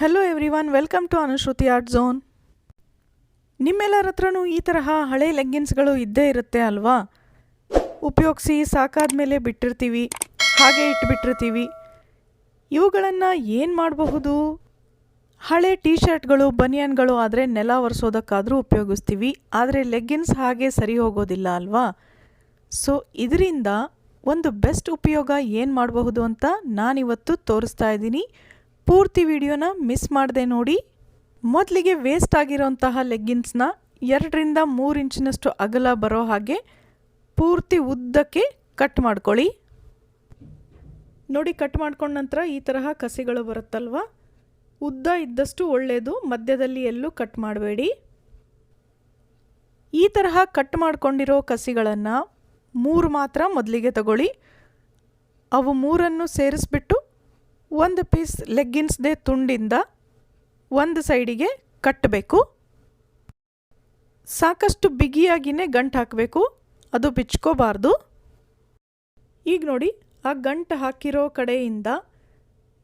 Hello everyone welcome to Anushruti art zone ನಿಮ್ಮೆಲ್ಲರ ಹತ್ರನೂ ಈ ತರಹ ಹಳೆ ಲೆಗ್ಗಿನ್ಸ್ಗಳು ಇದ್ದೇ ಇರುತ್ತೆ ಅಲ್ವಾ? ಉಪಯೋಗಿಸಿ ಸಾಕಾದ ಮೇಲೆ ಬಿಟ್ಟಿರ್ತೀವಿ, ಹಾಗೆ ಇಟ್ಬಿಟ್ಟಿರ್ತೀವಿ. ಇವುಗಳನ್ನು ಏನು ಮಾಡಬಹುದು? ಹಳೆ ಟೀ ಶರ್ಟ್ಗಳು ಬನಿಯನ್ಗಳು ಆದರೆ ನೆಲ ಒರೆಸೋದಕ್ಕಾದರೂ ಉಪಯೋಗಿಸ್ತೀವಿ, ಆದರೆ ಲೆಗ್ಗಿನ್ಸ್ ಹಾಗೆ ಸರಿ ಹೋಗೋದಿಲ್ಲ ಅಲ್ವಾ? ಸೊ ಇದರಿಂದ ಒಂದು ಬೆಸ್ಟ್ ಉಪಯೋಗ ಏನು ಮಾಡಬಹುದು ಅಂತ ನಾನಿವತ್ತು ತೋರಿಸ್ತಾ ಇದ್ದೀನಿ. ಪೂರ್ತಿ ವಿಡಿಯೋನ ಮಿಸ್ ಮಾಡದೆ ನೋಡಿ. ಮೊದಲಿಗೆ ವೇಸ್ಟ್ ಆಗಿರೋಂತಹ ಲೆಗ್ಗಿನ್ಸ್ನ ಎರಡರಿಂದ ಮೂರು ಇಂಚಿನಷ್ಟು ಅಗಲ ಬರೋ ಹಾಗೆ ಪೂರ್ತಿ ಉದ್ದಕ್ಕೆ ಕಟ್ ಮಾಡ್ಕೊಳ್ಳಿ. ನೋಡಿ ಕಟ್ ಮಾಡ್ಕೊಂಡ ನಂತರ ಈ ತರಹ ಕಸಿಗಳು ಬರುತ್ತಲ್ವ? ಉದ್ದ ಇದ್ದಷ್ಟು ಒಳ್ಳೆಯದು ಮಧ್ಯದಲ್ಲಿ ಎಲ್ಲೂ ಕಟ್ ಮಾಡಬೇಡಿ. ಈ ತರಹ ಕಟ್ ಮಾಡಿಕೊಂಡಿರೋ ಕಸಿಗಳನ್ನು ಮೂರು ಮಾತ್ರ ಮೊದಲಿಗೆ ತಗೊಳ್ಳಿ. ಅವು ಮೂರನ್ನು ಸೇರಿಸ್ಬಿಟ್ಟು ಒಂದು ಪೀಸ್ ಲೆಗ್ಗಿನ್ಸ್ದೇ ತುಂಡಿಂದ ಒಂದು ಸೈಡಿಗೆ ಕಟ್ಟಬೇಕು. ಸಾಕಷ್ಟು ಬಿಗಿಯಾಗಿಯೇ ಗಂಟು ಹಾಕಬೇಕು. ಅದು ಬಿಚ್ಕೋಬಾರ್ದು. ಈಗ ನೋಡಿ, ಆ ಗಂಟು ಹಾಕಿರೋ ಕಡೆಯಿಂದ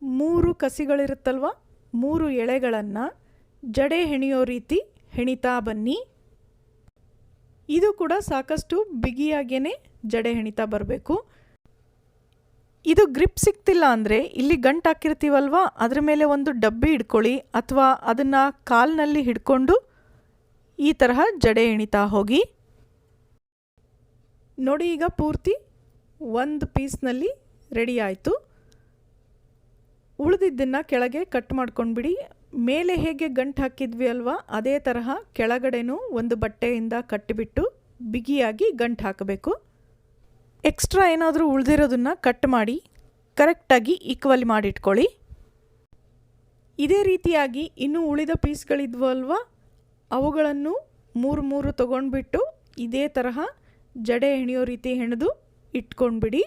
ಮೂರು ಕಸಿಗಳಿರುತ್ತಲ್ವ? ಮೂರು ಎಳೆಗಳನ್ನು ಜಡೆ ಹೆಣಿಯೋ ರೀತಿ ಹೆಣಿತಾ ಬನ್ನಿ. ಇದು ಕೂಡ ಸಾಕಷ್ಟು ಬಿಗಿಯಾಗೇ ಜಡೆ ಹೆಣಿತಾ ಬರಬೇಕು. ಇದು ಗ್ರಿಪ್ ಸಿಗ್ತಿಲ್ಲ ಅಂದರೆ ಇಲ್ಲಿ ಗಂಟು ಹಾಕಿರ್ತೀವಲ್ವ? ಅದ್ರ ಮೇಲೆ ಒಂದು ಡಬ್ಬಿ ಹಿಡ್ಕೊಳ್ಳಿ ಅಥವಾ ಅದನ್ನು ಕಾಲ್ನಲ್ಲಿ ಹಿಡ್ಕೊಂಡು ಈ ತರಹ ಜಡೆ ಎಣಿತಾ ಹೋಗಿ. ನೋಡಿ ಈಗ ಪೂರ್ತಿ ಒಂದು ಪೀಸ್ನಲ್ಲಿ ರೆಡಿ ಆಯಿತು. ಉಳಿದಿದ್ದನ್ನು ಕೆಳಗೆ ಕಟ್ ಮಾಡ್ಕೊಂಡ್ಬಿಡಿ. ಮೇಲೆ ಹೇಗೆ ಗಂಟು ಹಾಕಿದ್ವಿ ಅಲ್ವಾ? ಅದೇ ತರಹ ಕೆಳಗಡೆನೂ ಒಂದು ಬಟ್ಟೆಯಿಂದ ಕಟ್ಟಿಬಿಟ್ಟು ಬಿಗಿಯಾಗಿ ಗಂಟು ಹಾಕಬೇಕು. ಎಕ್ಸ್ಟ್ರಾ ಏನಾದರೂ ಉಳಿದಿರೋದನ್ನು ಕಟ್ ಮಾಡಿ ಕರೆಕ್ಟಾಗಿ ಈಕ್ವಲ್ ಮಾಡಿಟ್ಕೊಳ್ಳಿ. ಇದೇ ರೀತಿಯಾಗಿ ಇನ್ನೂ ಉಳಿದ ಪೀಸ್ಗಳಿದ್ವಲ್ವ? ಅವುಗಳನ್ನು ಮೂರು ಮೂರು ತಗೊಂಡ್ಬಿಟ್ಟು ಇದೇ ತರಹ ಜಡೆ ಹೆಣೆಯೋ ರೀತಿ ಹೆಣೆದು ಇಟ್ಕೊಂಡ್ಬಿಡಿ.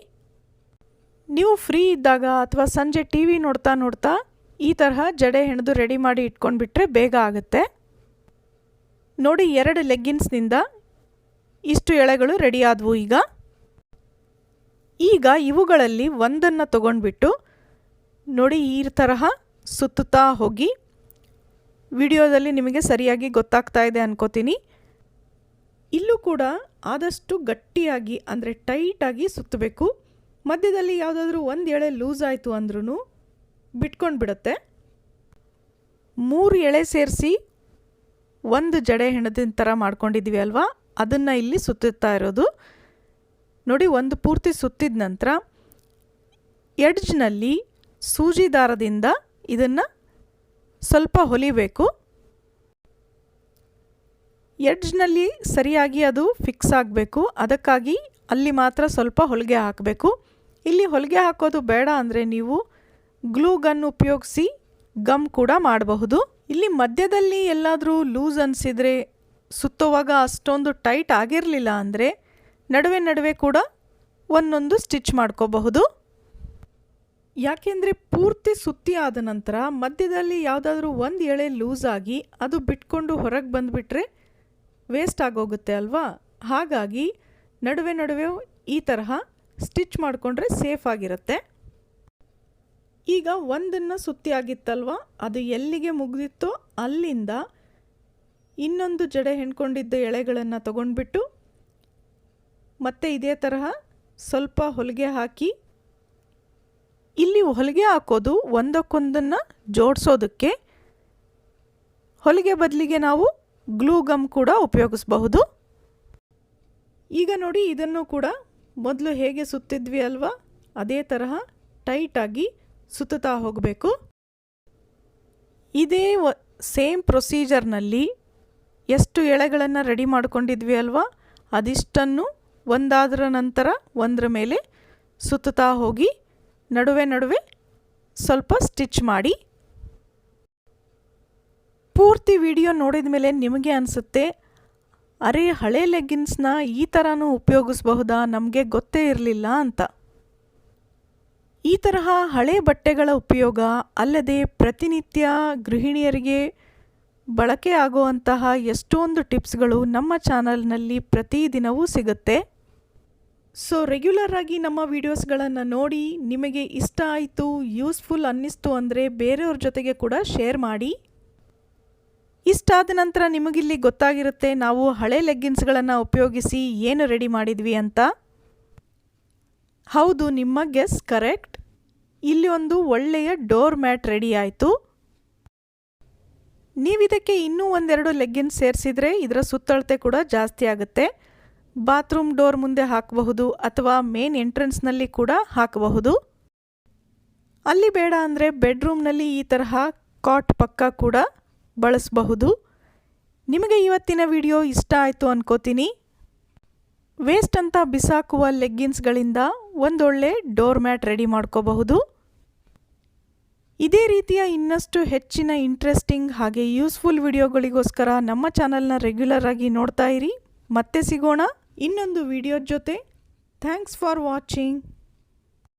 ನೀವು ಫ್ರೀ ಇದ್ದಾಗ ಅಥವಾ ಸಂಜೆ ಟಿ ವಿ ನೋಡ್ತಾ ನೋಡ್ತಾ ಈ ತರಹ ಜಡೆ ಹೆಣೆದು ರೆಡಿ ಮಾಡಿ ಇಟ್ಕೊಂಡ್ಬಿಟ್ರೆ ಬೇಗ ಆಗುತ್ತೆ. ನೋಡಿ ಎರಡು ಲೆಗ್ಗಿನ್ಸ್ನಿಂದ ಇಷ್ಟು ಎಳೆಗಳು ರೆಡಿ ಆದವು ಈಗ. ಈಗ ಇವುಗಳಲ್ಲಿ ಒಂದನ್ನು ತಗೊಂಡ್ಬಿಟ್ಟು ನೋಡಿ ಈ ತರಹ ಸುತ್ತುತ್ತಾ ಹೋಗಿ ವಿಡಿಯೋದಲ್ಲಿ ನಿಮಗೆ ಸರಿಯಾಗಿ ಗೊತ್ತಾಗ್ತಾ ಇದೆ ಅನ್ಕೋತೀನಿ. ಇಲ್ಲೂ ಕೂಡ ಆದಷ್ಟು ಗಟ್ಟಿಯಾಗಿ ಅಂದರೆ ಟೈಟಾಗಿ ಸುತ್ತಬೇಕು. ಮಧ್ಯದಲ್ಲಿ ಯಾವುದಾದ್ರೂ ಒಂದು ಎಳೆ ಲೂಸ್ ಆಯಿತು ಅಂದ್ರೂ ಬಿಟ್ಕೊಂಡು ಬಿಡುತ್ತೆ ಮೂರು ಎಳೆ ಸೇರಿಸಿ ಒಂದು ಜಡೆ ಹೆಣದಿನ ಥರ ಮಾಡ್ಕೊಂಡಿದ್ದೀವಿ ಅಲ್ವಾ? ಅದನ್ನು ಇಲ್ಲಿ ಸುತ್ತುತ್ತಾ ಇರೋದು. ನೋಡಿ, ಒಂದು ಪೂರ್ತಿ ಸುತ್ತಿದ ನಂತರ ಎಡ್ಜ್ನಲ್ಲಿ ಸೂಜಿ ದಾರದಿಂದ ಇದನ್ನು ಸ್ವಲ್ಪ ಹೊಲಿಬೇಕು. ಎಡ್ಜ್ನಲ್ಲಿ ಸರಿಯಾಗಿ ಅದು ಫಿಕ್ಸ್ ಆಗಬೇಕು. ಅದಕ್ಕಾಗಿ ಅಲ್ಲಿ ಮಾತ್ರ ಸ್ವಲ್ಪ ಹೊಲಿಗೆ ಹಾಕಬೇಕು. ಇಲ್ಲಿ ಹೊಲಿಗೆ ಹಾಕೋದು ಬೇಡ ಅಂದರೆ ನೀವು ಗ್ಲೂ ಗನ್ ಉಪಯೋಗಿಸಿ ಗಮ್ ಕೂಡ ಮಾಡಬಹುದು. ಇಲ್ಲಿ ಮಧ್ಯದಲ್ಲಿ ಎಲ್ಲಾದರೂ ಲೂಸ್ ಅನಿಸಿದರೆ, ಸುತ್ತುವಾಗ ಅಷ್ಟೊಂದು ಟೈಟ್ ಆಗಿರಲಿಲ್ಲ ಅಂದರೆ ನಡುವೆ ನಡುವೆ ಕೂಡ ಒಂದೊಂದು ಸ್ಟಿಚ್ ಮಾಡ್ಕೋಬಹುದು. ಯಾಕೆಂದರೆ ಪೂರ್ತಿ ಸುತ್ತಿ ಆದ ನಂತರ ಮಧ್ಯದಲ್ಲಿ ಯಾವುದಾದ್ರೂ ಒಂದು ಎಳೆ ಲೂಸ್ ಆಗಿ ಅದು ಬಿಟ್ಕೊಂಡು ಹೊರಗೆ ಬಂದುಬಿಟ್ರೆ ವೇಸ್ಟ್ ಆಗೋಗುತ್ತೆ ಅಲ್ವಾ? ಹಾಗಾಗಿ ನಡುವೆ ನಡುವೆ ಈ ತರಹ ಸ್ಟಿಚ್ ಮಾಡಿಕೊಂಡ್ರೆ ಸೇಫ್ ಆಗಿರುತ್ತೆ. ಈಗ ಒಂದನ್ನು ಸುತ್ತಿ ಆಗಿತ್ತಲ್ವ? ಅದು ಎಲ್ಲಿಗೆ ಮುಗಿದಿತ್ತೋ ಅಲ್ಲಿಂದ ಇನ್ನೊಂದು ಜಡೆ ಹೆಣ್ಕೊಂಡಿದ್ದ ಎಳೆಗಳನ್ನು ತಗೊಂಡ್ಬಿಟ್ಟು ಮತ್ತೆ ಇದೇ ತರಹ ಸ್ವಲ್ಪ ಹೊಲಿಗೆ ಹಾಕಿ, ಇಲ್ಲಿ ಹೊಲಿಗೆ ಹಾಕೋದು ಒಂದಕ್ಕೊಂದನ್ನು ಜೋಡಿಸೋದಕ್ಕೆ ಹೊಲಿಗೆ ಬದಲಿಗೆ ನಾವು ಗ್ಲೂ ಗಮ್ ಕೂಡ ಉಪಯೋಗಿಸಬಹುದು. ಈಗ ನೋಡಿ ಇದನ್ನು ಕೂಡ ಮೊದಲು ಹೇಗೆ ಸುತ್ತಿದ್ವಿ ಅಲ್ವಾ? ಅದೇ ತರಹ ಟೈಟಾಗಿ ಸುತ್ತುತ್ತಾ ಹೋಗಬೇಕು. ಇದೇ ವ ಸೇಮ್ ಪ್ರೊಸೀಜರ್ನಲ್ಲಿ ಎಷ್ಟು ಎಳೆಗಳನ್ನು ರೆಡಿ ಮಾಡ್ಕೊಂಡಿದ್ವಿ ಅಲ್ವಾ? ಅದಿಷ್ಟನ್ನು ಒಂದಾದರ ನಂತರ ಒಂದರ ಮೇಲೆ ಸುತ್ತುತ್ತಾ ಹೋಗಿ ನಡುವೆ ನಡುವೆ ಸ್ವಲ್ಪ ಸ್ಟಿಚ್ ಮಾಡಿ. ಪೂರ್ತಿ ವಿಡಿಯೋ ನೋಡಿದ ಮೇಲೆ ನಿಮಗೆ ಅನಿಸುತ್ತೆ, ಅರೆ ಹಳೆ ಲೆಗ್ಗಿನ್ಸ್ನ ಈ ಥರನೂ ಉಪಯೋಗಿಸ್ಬಹುದಾ? ನಮಗೆ ಗೊತ್ತೇ ಇರಲಿಲ್ಲ ಅಂತ. ಈ ತರಹ ಹಳೆ ಬಟ್ಟೆಗಳ ಉಪಯೋಗ ಅಲ್ಲದೆ ಪ್ರತಿನಿತ್ಯ ಗೃಹಿಣಿಯರಿಗೆ ಬಳಕೆ ಆಗುವಂತಹ ಎಷ್ಟೊಂದು ಟಿಪ್ಸ್ಗಳು ನಮ್ಮ ಚಾನಲ್ನಲ್ಲಿ ಪ್ರತಿದಿನವೂ ಸಿಗುತ್ತೆ. ಸೊ ರೆಗ್ಯುಲರ್ ಆಗಿ ನಮ್ಮ ವೀಡಿಯೋಸ್ಗಳನ್ನು ನೋಡಿ ನಿಮಗೆ ಇಷ್ಟ ಆಯಿತು ಯೂಸ್ಫುಲ್ ಅನ್ನಿಸ್ತು ಅಂದರೆ ಬೇರೆಯವ್ರ ಜೊತೆಗೆ ಕೂಡ ಶೇರ್ ಮಾಡಿ. ಇಷ್ಟಾದ ನಂತರ ನಿಮಗಿಲ್ಲಿ ಗೊತ್ತಾಗಿರುತ್ತೆ ನಾವು ಹಳೆ ಲೆಗ್ಗಿನ್ಸ್ಗಳನ್ನು ಉಪಯೋಗಿಸಿ ಏನು ರೆಡಿ ಮಾಡಿದ್ವಿ ಅಂತ. ಹೌದು, ನಿಮ್ಮ ಗೆಸ್ ಕರೆಕ್ಟ್ ಇಲ್ಲಿ ಒಂದು ಒಳ್ಳೆಯ ಡೋರ್ ಮ್ಯಾಟ್ ರೆಡಿ ಆಯಿತು. ನೀವಿದಕ್ಕೆ ಇನ್ನೂ ಒಂದೆರಡು ಲೆಗ್ಗಿನ್ಸ್ ಸೇರಿಸಿದರೆ ಇದರ ಸುತ್ತಳತೆ ಕೂಡ ಜಾಸ್ತಿ ಆಗುತ್ತೆ. ಬಾತ್ರೂಮ್ ಡೋರ್ ಮುಂದೆ ಹಾಕಬಹುದು ಅಥವಾ ಮೇನ್ ಎಂಟ್ರೆನ್ಸ್ನಲ್ಲಿ ಕೂಡ ಹಾಕಬಹುದು. ಅಲ್ಲಿ ಬೇಡ ಅಂದರೆ ಬೆಡ್ರೂಮ್ನಲ್ಲಿ ಈ ತರಹ ಕಾಟ್ ಪಕ್ಕ ಕೂಡ ಬಳಸಬಹುದು. ನಿಮಗೆ ಇವತ್ತಿನ ವಿಡಿಯೋ ಇಷ್ಟ ಆಯಿತು ಅನ್ಕೋತೀನಿ. ವೇಸ್ಟ್ ಅಂತ ಬಿಸಾಕುವ ಲೆಗ್ಗಿನ್ಸ್ಗಳಿಂದ ಒಂದೊಳ್ಳೆ ಡೋರ್ ಮ್ಯಾಟ್ ರೆಡಿ ಮಾಡ್ಕೋಬಹುದು. ಇದೇ ರೀತಿಯ ಇನ್ನಷ್ಟು ಹೆಚ್ಚಿನ ಇಂಟ್ರೆಸ್ಟಿಂಗ್ ಹಾಗೆ ಯೂಸ್ಫುಲ್ ವಿಡಿಯೋಗಳಿಗೋಸ್ಕರ ನಮ್ಮ ಚಾನಲ್ನ ರೆಗ್ಯುಲರ್ ಆಗಿ ನೋಡ್ತಾ ಇರಿ. ಮತ್ತೆ ಸಿಗೋಣ. ಇನ್ನೊಂದು ವಿಡಿಯೋ ಜೊತೆ. Thanks for watching